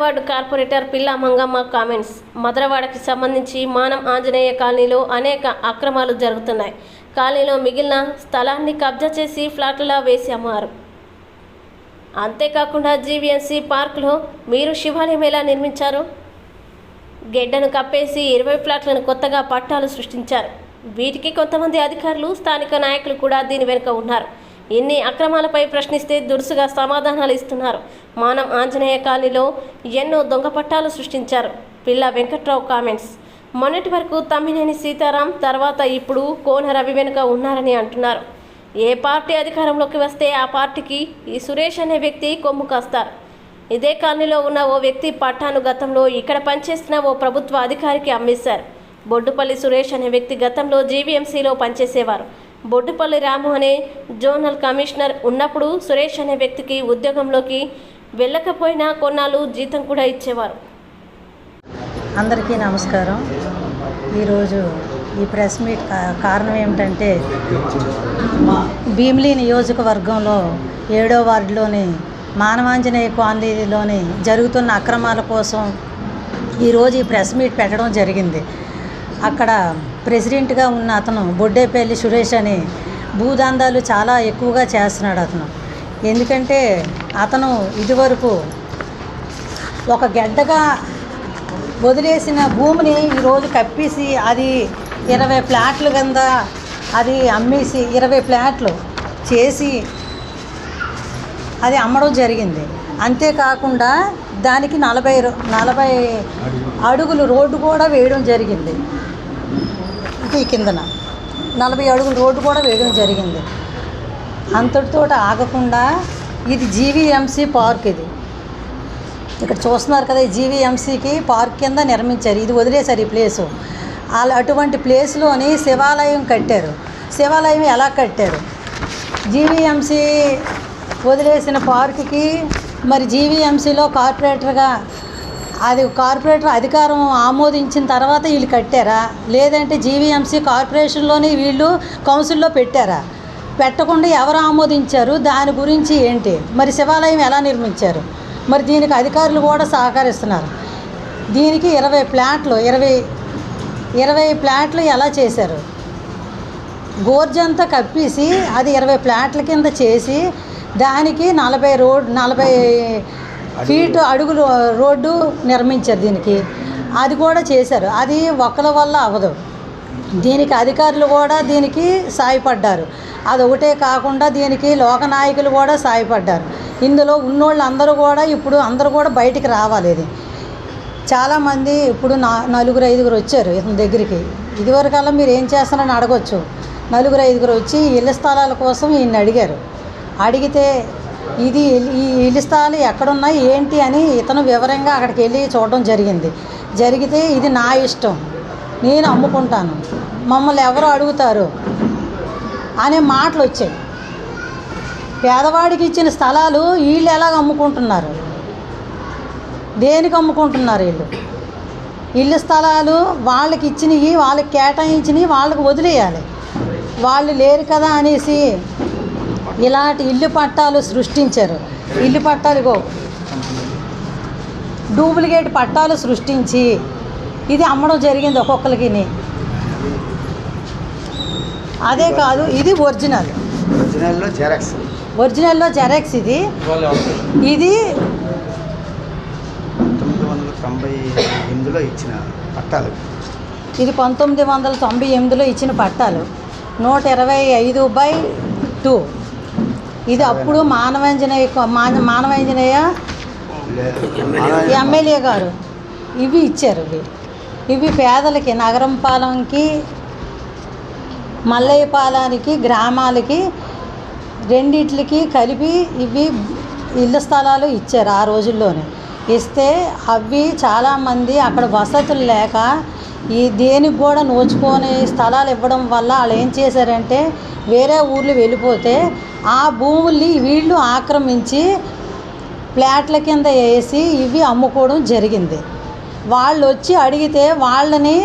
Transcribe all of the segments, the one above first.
Ward corporator పిల్లా Mangamma comments. మదరవాడకి సంబంధించి మానం ఆంజనేయ కాలనీలో అనేక అక్రమాలు జరుగుతున్నాయి. కాలనీలో మిగిలిన స్థలాన్ని కబ్జా చేసి ఫ్లాట్లా వేసి అమ్మారు. అంతేకాకుండా జీవీఎంసీ పార్క్లో మీరు శివాలయం ఎలా నిర్మించారు? గెడ్డను కప్పేసి ఇరవై ఫ్లాట్లను కొత్తగా పట్టాలు సృష్టించారు. వీటికి కొంతమంది అధికారులు స్థానిక నాయకులు కూడా దీని వెనుక ఉన్నారు. ఎన్ని అక్రమాలపై ప్రశ్నిస్తే దురుసుగా సమాధానాలు ఇస్తున్నారు. మానం ఆంజనేయ కాలనీలో ఎన్నో దొంగ పట్టాలు సృష్టించారు. పిల్ల వెంకట్రావు కామెంట్స్. మొన్నటి వరకు తమ్మినేని సీతారాం తర్వాత ఇప్పుడు కోన రవి వెనుక ఉన్నారని అంటున్నారు. ఏ పార్టీ అధికారంలోకి వస్తే ఆ పార్టీకి ఈ సురేష్ అనే వ్యక్తి కొమ్ము కాస్తారు. ఇదే కాలనీలో ఉన్న ఓ వ్యక్తి పట్టాను గతంలో ఇక్కడ పనిచేస్తున్న ఓ ప్రభుత్వ అధికారికి అమ్మేశారు. బొడ్డుపల్లి సురేష్ అనే వ్యక్తి గతంలో జీవీఎంసీలో పనిచేసేవారు. బొడ్డుపల్లి రాము అనే జోనల్ కమిషనర్ ఉన్నప్పుడు సురేష్ అనే వ్యక్తికి ఉద్యోగంలోకి వెళ్ళకపోయినా కొన్నాళ్ళు జీతం కూడా ఇచ్చేవారు. అందరికీ నమస్కారం. ఈరోజు ఈ ప్రెస్ మీట్ కారణం ఏమిటంటే భీమిలీ నియోజకవర్గంలో ఏడో వార్డులోని మానవాంజనేయ కాలనీలోని జరుగుతున్న అక్రమాల కోసం ఈరోజు ఈ ప్రెస్ మీట్ పెట్టడం జరిగింది. అక్కడ ప్రెసిడెంట్గా ఉన్న అతను బొడ్డేపల్లి సురేష్ అని భూదందాలు చాలా ఎక్కువగా చేస్తున్నాడు అతను. ఎందుకంటే అతను ఇదివరకు ఒక గడ్డగా వదిలేసిన భూమిని ఈరోజు కప్పేసి అది ఇరవై ప్లాట్లు కింద అది అమ్మేసి ఇరవై ప్లాట్లు చేసి అది అమ్మడం జరిగింది. అంతేకాకుండా దానికి నలభై రో- నలభై అడుగులు రోడ్డు కూడా వేయడం జరిగింది. ఈ కిందన. నలభై అడుగులు రోడ్డు కూడా వేయడం జరిగింది. అంతటితో ఆగకుండా ఇది జీవీఎంసీ పార్క్ ఇది. ఇక్కడ చూస్తున్నారు కదా ఈ జీవీఎంసీకి పార్క్ కింద నిర్మించారు. ఇది వదిలేశారు ఈ ప్లేసు. వాళ్ళు అటువంటి ప్లేస్లోని శివాలయం కట్టారు. శివాలయం ఎలా కట్టారు? జీవీఎంసీ వదిలేసిన పార్కుకి మరి జీవీఎంసీలో కార్పొరేటర్గా అది కార్పొరేటర్ అధికారం ఆమోదించిన తర్వాత వీళ్ళు కట్టారా? లేదంటే జీవీఎంసీ కార్పొరేషన్లోనే వీళ్ళు కౌన్సిల్లో పెట్టారా? పెట్టకుండా ఎవరు ఆమోదించారు? దాని గురించి ఏంటి? మరి శివాలయం ఎలా నిర్మించారు? మరి దీనికి అధికారులు కూడా సహకరిస్తున్నారు. దీనికి ఇరవై ప్లాట్లు ఇరవై ఇరవై ప్లాట్లు ఎలా చేశారు? గోర్జంతా కప్పేసి అది ఇరవై ప్లాట్ల కింద చేసి దానికి నలభై రోడ్ నలభై ఫీట్ అడుగులు రోడ్డు నిర్మించారు దీనికి. అది కూడా చేశారు. అది ఒకరి వల్ల అవ్వదు. దీనికి అధికారులు కూడా దీనికి సాయపడ్డారు. అది ఒకటే కాకుండా దీనికి లోక నాయకులు కూడా సాయపడ్డారు. ఇందులో ఉన్నోళ్ళు అందరూ కూడా ఇప్పుడు అందరూ కూడా బయటికి రావాలి ఇది. చాలామంది ఇప్పుడు నా నలుగురు ఐదుగురు వచ్చారు ఇతని దగ్గరికి. ఇదివరకల్లా మీరు ఏం చేస్తారని అడగొచ్చు. నలుగురు ఐదుగురు వచ్చి ఇళ్ళ స్థలాల కోసం ఈయన అడిగారు. అడిగితే ఇది ఈ ఇల్లు స్థలాలు ఎక్కడున్నాయి? ఏంటి? అని ఇతను వివరంగా అక్కడికి వెళ్ళి చూడడం జరిగింది. జరిగితే ఇది నా ఇష్టం. నేను అమ్ముకుంటాను. మమ్మల్ని ఎవరు అడుగుతారు? అనే మాటలు వచ్చాయి. పేదవాడికి ఇచ్చిన స్థలాలు వీళ్ళు ఎలాగ అమ్ముకుంటున్నారు? దేనికి అమ్ముకుంటున్నారు వీళ్ళు? ఇల్లు స్థలాలు వాళ్ళకి ఇచ్చినవి వాళ్ళకి కేటాయించినవి వాళ్ళకి వదిలేయాలి. వాళ్ళు లేరు కదా అనేసి ఇలాంటి ఇల్లు పట్టాలు సృష్టించారు. ఇల్లు పట్టాలు ఇగో డూప్లికేట్ పట్టాలు సృష్టించి ఇది అమ్మడం జరిగింది ఒక్కొక్కరికి అదే కాదు ఇది ఒరిజినల్. ఒరిజినల్లో జెరాక్స్. ఒరిజినల్లో జెరాక్స్ ఇది. ఇది తొమ్మిది వందల తొంభై ఎనిమిదిలో ఇచ్చిన పట్టాలు. ఇది పంతొమ్మిది వందల తొంభై ఎనిమిదిలో ఇచ్చిన పట్టాలు. నూట ఇరవై ఐదు బై టూ. ఇది అప్పుడు మానవంజనేయ మాన మానవంజనేయ ఎమ్మెల్యే గారు. ఇవి ఇచ్చారు ఇవి. ఇవి పేదలకి నగరం పాలెంకి మల్లయ్యపాలానికి గ్రామాలకి రెండిట్లకి కలిపి ఇవి ఇళ్ళ స్థలాలు ఇచ్చారు ఆ రోజుల్లోనే. ఇస్తే అవి చాలామంది అక్కడ వసతులు లేక ఈ దేనికి కూడా నోచుకొని స్థలాలు ఇవ్వడం వల్ల వాళ్ళు ఏం చేశారంటే వేరే ఊర్లు వెళ్ళిపోతే ఆ భూముల్ని వీళ్ళు ఆక్రమించి ప్లాట్ల కింద వేసి ఇవి అమ్ముకోవడం జరిగింది. వాళ్ళు వచ్చి అడిగితే వాళ్ళని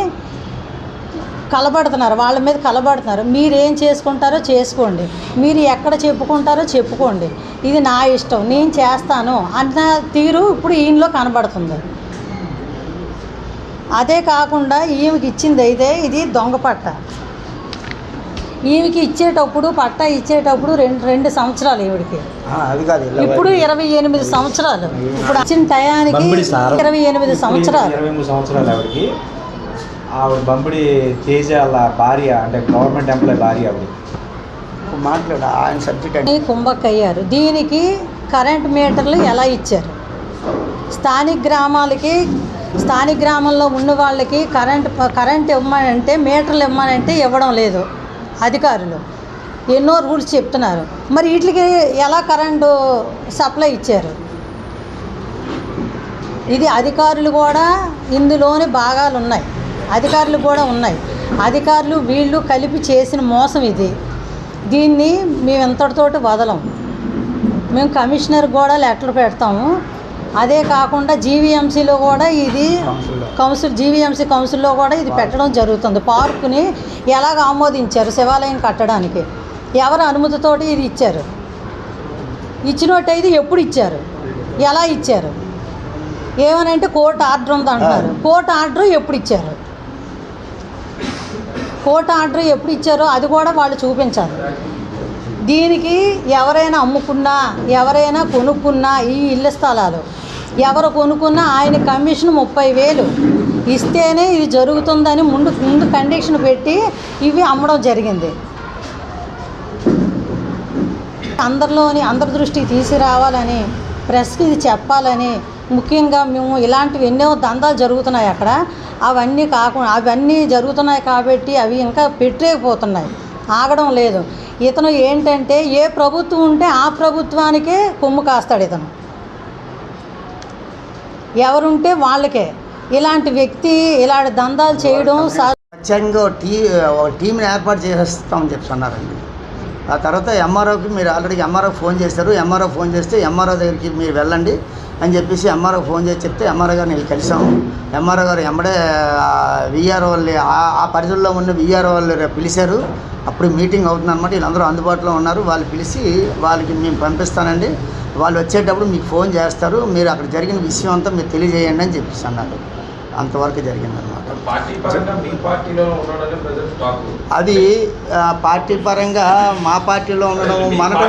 కలబడుతున్నారు వాళ్ళ మీద కలబడుతున్నారు. మీరు ఏం చేసుకుంటారో చేసుకోండి. మీరు ఎక్కడ చెప్పుకుంటారో చెప్పుకోండి. ఇది నా ఇష్టం నేను చేస్తాను అన్న తీరు ఇప్పుడు ఈయనలో కనబడుతుంది. అదే కాకుండా ఈమెకి ఇచ్చింది అయితే ఇది దొంగ పట్ట. ఈమెకి ఇచ్చేటప్పుడు పట్ట ఇచ్చేటప్పుడు రెండు రెండు సంవత్సరాలు ఈవిడికి. ఆ, అది కాదు ఇలా ఇప్పుడు ఇరవై ఎనిమిది సంవత్సరాలు. ఇప్పుడు ఇచ్చిన టయానికి. ఇరవై ఎనిమిది సంవత్సరాలు. ఇరవై మూడు సంవత్సరాలు ఆవిడకి. ఆవిడ బంబిడి తేజ వాళ్ళ భార్య అంటే గవర్నమెంట్ ఎంప్లాయ్ భార్య ఆవిడ. మాట్లాడు ఆయన సబ్జెక్ట్ కుంభక్ అయ్యారు దీనికి కరెంట్ మీటర్లు ఎలా ఇచ్చారు? స్థానిక గ్రామాలకి స్థానిక గ్రామంలో ఉన్న వాళ్ళకి కరెంట్ కరెంట్ ఇవ్వమనంటే మీటర్లు ఇవ్వమనంటే ఇవ్వడం లేదు. అధికారులు. ఎన్నో రూల్స్ చెప్తున్నారు. మరి వీటికి ఎలా కరెంటు సప్లై ఇచ్చారు? ఇది అధికారులు కూడా ఇందులోని భాగాలు ఉన్నాయి. అధికారులు కూడా ఉన్నాయి. అధికారులు వీళ్ళు కలిపి చేసిన మోసం ఇది. దీన్ని మేము ఎంతటితోటి వదలం. మేము కమిషనర్ కూడా లెటర్ పెడతాము. అదే కాకుండా జీవీఎంసీలో కూడా ఇది. కౌన్సిల్ జీవీఎంసీ కౌన్సిల్లో కూడా ఇది పెట్టడం జరుగుతుంది. పార్కుని ఎలాగ ఆమోదించారు శివాలయం కట్టడానికి? ఎవరు అనుమతితోటి ఇది ఇచ్చారు? ఇచ్చినట్టయితే ఎప్పుడు ఇచ్చారు? ఎలా ఇచ్చారు? ఏమనంటే కోర్టు ఆర్డర్ ఉంది అంటున్నారు. కోర్టు ఆర్డర్ ఎప్పుడు ఇచ్చారు? కోర్టు ఆర్డర్ ఎప్పుడు ఇచ్చారో అది కూడా వాళ్ళు చూపించాలి. దీనికి ఎవరైనా అమ్ముకున్నా ఎవరైనా కొనుక్కున్నా ఈ ఇళ్ళ స్థలాలు. ఎవరు కొనుక్కున్నా ఆయన కమిషన్ ముప్పై వేలు. ఇస్తేనే ఇది జరుగుతుందని ముందు ముందు కండిషన్ పెట్టి ఇవి అమ్మడం జరిగింది. అందరిలోని అందరి దృష్టికి తీసుకురావాలని ప్రెస్కి ఇది చెప్పాలని ముఖ్యంగా మేము ఇలాంటివి ఎన్నో దందాలు జరుగుతున్నాయి అక్కడ. అవన్నీ కాకుండా అవన్నీ జరుగుతున్నాయి కాబట్టి అవి ఇంకా పెట్టలేకపోతున్నాయి. ఆగడం లేదు. ఇతను ఏంటంటే ఏ ప్రభుత్వం ఉంటే ఆ ప్రభుత్వానికే కొమ్ము కాస్తాడు ఇతను. ఎవరుంటే వాళ్ళకే. ఇలాంటి వ్యక్తి ఇలాంటి దందాలు చేయడం సా ఖచ్చితంగా ఓ టీ టీంని ఏర్పాటు చేసేస్తామని చెప్పి అన్నారండి ఆ తర్వాత ఎంఆర్ఓకి మీరు ఆల్రెడీ ఎంఆర్ఓ ఫోన్ చేశారు. ఎంఆర్ఓ ఫోన్ చేస్తే ఎంఆర్ఓ దగ్గరికి మీరు వెళ్ళండి అని చెప్పేసి ఎంఆర్ఓ ఫోన్ చేసి చెప్తే ఎంఆర్ఓ గారిని వెళ్ళి కలిసాము. ఎంఆర్ఓ గారు ఎంబడే విఆర్ఓ వాళ్ళు ఆ- పరిధిలో ఉన్న విఆర్ఓ వాళ్ళు పిలిచారు. అప్పుడు మీటింగ్ అవుతుందన్నమాట. వీళ్ళందరూ అందుబాటులో ఉన్నారు. వాళ్ళు పిలిచి వాళ్ళకి మేము పంపిస్తానండి. వాళ్ళు వచ్చేటప్పుడు మీకు ఫోన్ చేస్తారు మీరు అక్కడ జరిగిన విషయం అంతా మీరు తెలియజేయండి అని చెప్పేసి అన్నారు. అంతవరకు జరిగిందనమాట అది పార్టీ పరంగా మా పార్టీలో ఉండడం మనకు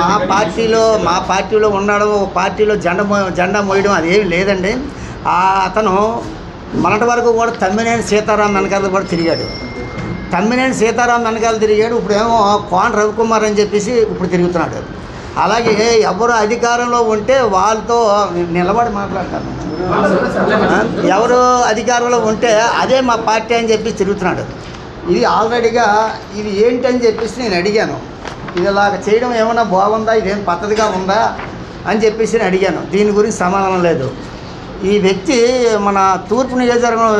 మా పార్టీలో మా పార్టీలో ఉండడం పార్టీలో జెండా జెండా మోయడం అదేం లేదండి. అతను మొన్నటి వరకు కూడా తమ్మినేని సీతారాం వెనకాల కూడా తిరిగాడు. తమ్మినేని సీతారాం వెనకాల తిరిగాడు ఇప్పుడేమో కోన రవికుమార్ అని చెప్పేసి ఇప్పుడు తిరుగుతున్నాడు. అలాగే ఎవరు అధికారంలో ఉంటే వాళ్ళతో నిలబడి మాట్లాడతాను ఎవరు అధికారంలో ఉంటే అదే మా పార్టీ అని చెప్పి తిరుగుతున్నాడు. ఇది ఆల్రెడీగా ఇది ఏంటని చెప్పేసి నేను అడిగాను. ఇది ఇలాగ చేయడం ఏమైనా బాగుందా? ఇదేం పద్ధతిగా ఉందా? అని చెప్పేసి నేను అడిగాను. దీని గురించి సమాధానం లేదు. ఈ వ్యక్తి మన తూర్పు నియోజకవర్గం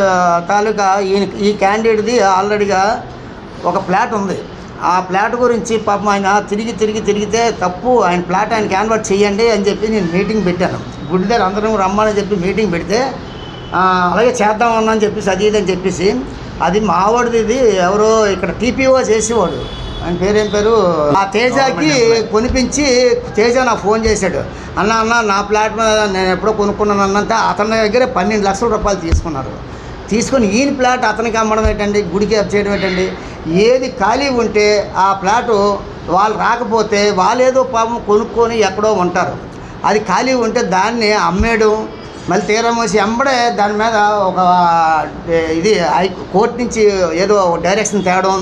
తాలూకా ఈ ఈ క్యాండిడేట్ది ఆల్రెడీగా ఒక ఫ్లాట్ ఉంది. ఆ ప్లాట్ గురించి పాపం ఆయన తిరిగి తిరిగి తిరిగితే తప్పు ఆయన ప్లాట్ ఆయన క్యాన్వర్ట్ చేయండి అని చెప్పి నేను మీటింగ్ పెట్టాను. గుడి దగ్గర అందరం రమ్మని చెప్పి మీటింగ్ పెడితే అలాగే చేద్దామన్నా అని చెప్పేసి అది ఇది అని చెప్పేసి అది మావాడిది ఇది ఎవరో ఇక్కడ టీపీఓ చేసేవాడు. ఆయన పేరేం పేరు? ఆ తేజకి కొనిపించి తేజ నాకు ఫోన్ చేశాడు. అన్న అన్న నా ప్లాట్ మీద నేను ఎప్పుడో కొనుక్కున్నాను అన్నంత అతని దగ్గర పన్నెండు లక్షల రూపాయలు తీసుకున్నారు. తీసుకొని ఈయన ప్లాట్ అతనికి అమ్మడం ఏంటండి? గుడికి అప్ చేయడం ఏంటండి? ఏది ఖాళీ ఉంటే ఆ ప్లాటు వాళ్ళు రాకపోతే వాళ్ళు ఏదో పాపం కొనుక్కొని ఎక్కడో ఉంటారు. అది ఖాళీ ఉంటే దాన్ని అమ్మేయడం మళ్ళీ తీరం వచ్చి ఎంబడే దాని మీద ఒక ఇది హై కోర్టు నుంచి ఏదో డైరెక్షన్ తేవడం.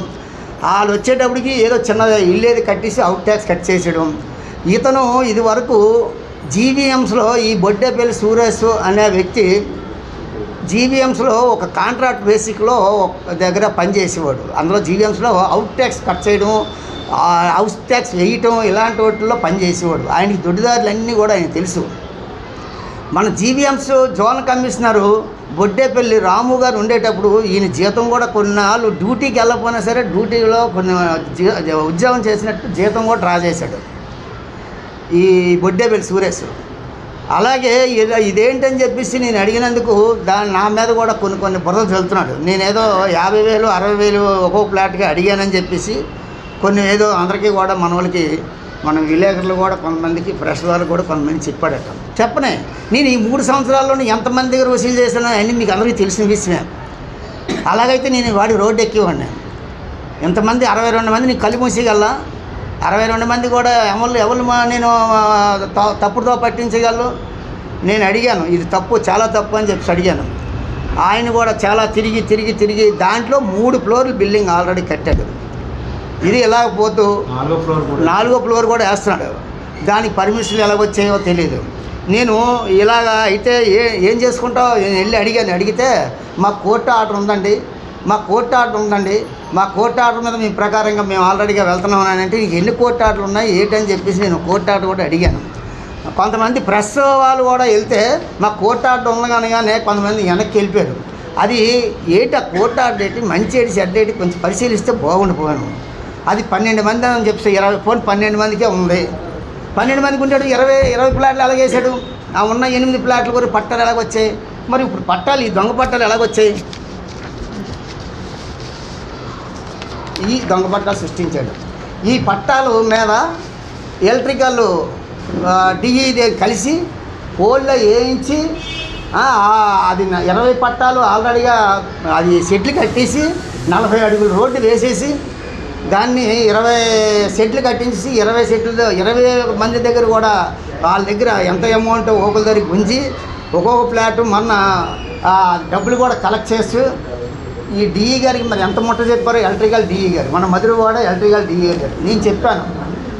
వాళ్ళు వచ్చేటప్పటికి ఏదో చిన్న ఇల్లు ఏది కట్టేసి అవుట్ ట్యాక్స్ కట్ చేసేయడం. ఇతను ఇది వరకు జీవీఎంస్లో ఈ బొడ్డేపల్లి సూరేష్ అనే వ్యక్తి జీవీఎంస్లో ఒక కాంట్రాక్ట్ బేసిక్లో ఒక దగ్గర పనిచేసేవాడు. అందులో జీవీఎంస్లో అవుట్ ట్యాక్స్ కట్ చేయడం హౌస్ ట్యాక్స్ వేయటం ఇలాంటి వాటిల్లో పనిచేసేవాడు. ఆయనకి దొడ్డిదారులన్నీ కూడా ఆయన తెలుసు. మన GVMC zone commissioner Boddepalli Ramu garu ఉండేటప్పుడు ఈయన జీతం కూడా కొన్నాళ్ళు డ్యూటీకి వెళ్ళకపోయినా సరే డ్యూటీలో కొన్ని ఉద్యోగం చేసినట్టు జీతం కూడా డ్రా చేశాడు. ఈ బొడ్డేపల్లి సురేష్ అలాగే ఇదేంటని చెప్పేసి నేను అడిగినందుకు దాని నా మీద కూడా కొన్ని కొన్ని బురదలు చల్లుతున్నాడు. నేనేదో యాభై వేలు అరవై వేలు ఒక్కో ప్లాట్గా అడిగానని చెప్పేసి కొన్ని ఏదో అందరికీ కూడా మన మన విలేకరులు కూడా కొంతమందికి ఫ్రెష్ వాళ్ళు కూడా కొంతమంది చెప్పాడట. చెప్పనే నేను ఈ మూడు సంవత్సరాల్లోనే ఎంతమంది దగ్గర వసూలు చేశానో అన్నీ మీకు అందరికీ తెలిసిన విషయమే. అలాగైతే నేను వాడి రోడ్డు ఎక్కివాడిని. ఎంతమంది? అరవై రెండు మంది నీకు కళ్ళు అరవై రెండు మంది కూడా ఎవరు ఎవరు మా- నేను తప్పుడుతో పట్టించగలను? నేను అడిగాను ఇది తప్పు చాలా తప్పు అని చెప్పి అడిగాను. ఆయన కూడా చాలా తిరిగి తిరిగి తిరిగి దాంట్లో మూడు ఫ్లోర్లు బిల్డింగ్ ఆల్రెడీ కట్టాడు. ఇది ఇలా పోతూ? నాలుగో ఫ్లోర్ కూడా. వేస్తున్నాడు. దానికి పర్మిషన్లు ఎలా వచ్చాయో తెలియదు నేను ఇలాగా అయితే ఏ ఏం చేసుకుంటావు? నేను వెళ్ళి అడిగాను. అడిగితే మా కోర్టు ఆర్డర్ ఉందండి. మా కోర్టు ఆర్డర్ ఉందండి. మా కోర్టు ఆర్డర్ మీద మీ ప్రకారంగా మేము ఆల్రెడీగా వెళ్తున్నాం అని అంటే నీకు ఎన్ని కోర్టు ఆర్డర్లు ఉన్నాయి ఏంటని చెప్పేసి నేను కోర్టు ఆర్డర్ కూడా అడిగాను. కొంతమంది ప్రెస్ వాళ్ళు కూడా వెళ్తే మా కోర్టు ఆర్డర్ ఉండగానే కొంతమంది వెనక్కి వెళ్ళిపోయారు. అది ఏంటి? ఆ కోర్టు ఆర్డర్ ఏంటి? మంచి ఏంటి చెడ్డ ఏంటి? కొంచెం పరిశీలిస్తే బాగుండిపోయాను. అది పన్నెండు మంది అని చెప్తే ఇరవై ఫోన్ పన్నెండు మందికే ఉంది. పన్నెండు మందికి ఉంటాడు ఇరవై ఇరవై ప్లాట్లు అలాగేసాడు ఆ ఉన్న ఎనిమిది ప్లాట్లు కూడా పట్టాలు ఎలాగొచ్చాయి మరి ఇప్పుడు పట్టాలు ఈ దొంగ పట్టాలు ఎలాగొచ్చాయి ఈ దొంగ పట్టాలు సృష్టించాడు. ఈ పట్టాలు మీద ఎలక్ట్రికల్ డిఈ కలిసి పోల్లో వేయించి అది ఇరవై పట్టాలు ఆల్రెడీగా అది సెట్లు కట్టేసి నలభై అడుగుల రోడ్డు వేసేసి దాన్ని ఇరవై సెట్లు కట్టించి ఇరవై సెట్లు ఇరవై మంది దగ్గర కూడా వాళ్ళ దగ్గర ఎంత అమౌంట్ ఒకరి దగ్గర గుంజి ఒక్కొక్క ప్లాట్ మొన్న డబ్బులు కూడా కలెక్ట్ చేస్తూ ఈ డిఈ గారికి మరి ఎంత ముట్ట చెప్పారో ఎలక్ట్రికల్ డిఈ గారు. మన మధురవాడ ఎలక్ట్రికల్ డిఈ గారు నేను చెప్పాను.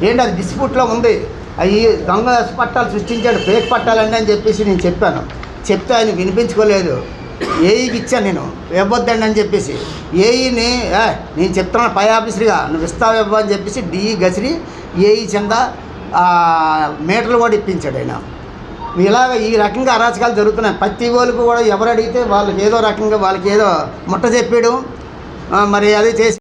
ఏంటి అది డిస్ప్యూట్లో ఉంది? అవి దొంగ పట్టాలు సృష్టించాడు ఫేక్ పట్టాలండి అని చెప్పేసి నేను చెప్పాను. చెప్తే ఆయన వినిపించుకోలేదు. ఏఈకి ఇచ్చాను నేను. ఇవ్వద్దండి అని చెప్పేసి. ఏఈని నేను చెప్తున్నాను పై ఆఫీసర్గా. నువ్వు ఇస్తావు ఇవ్వ అని చెప్పేసి డిఈ గసిరి ఏఈ చెంద మీటర్లు కూడా ఇప్పించాడు ఆయన. ఇలాగ ఈ రకంగా అరాచకాలు జరుగుతున్నాయి. ప్రతి వాళ్ళకు కూడా ఎవరు అడిగితే వాళ్ళకి ఏదో రకంగా వాళ్ళకి ఏదో ముట్ట చెప్పాడు. మరి అది చేసి